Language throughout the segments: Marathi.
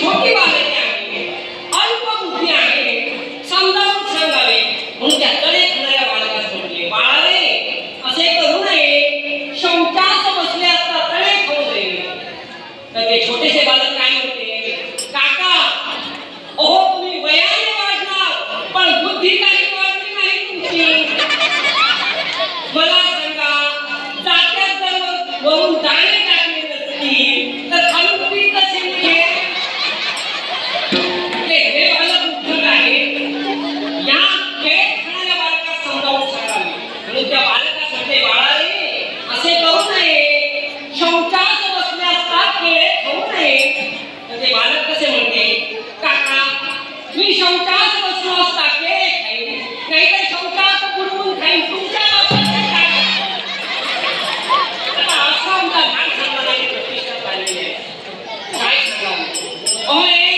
শক্তিমান Oye.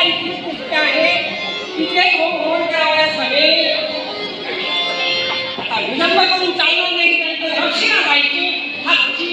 आपल्या इथली पुष्ट आहे तिथे होम करावयास हवे अभिनंदन करून चालणार नाही त्यांचं दक्षिणा जायची हातची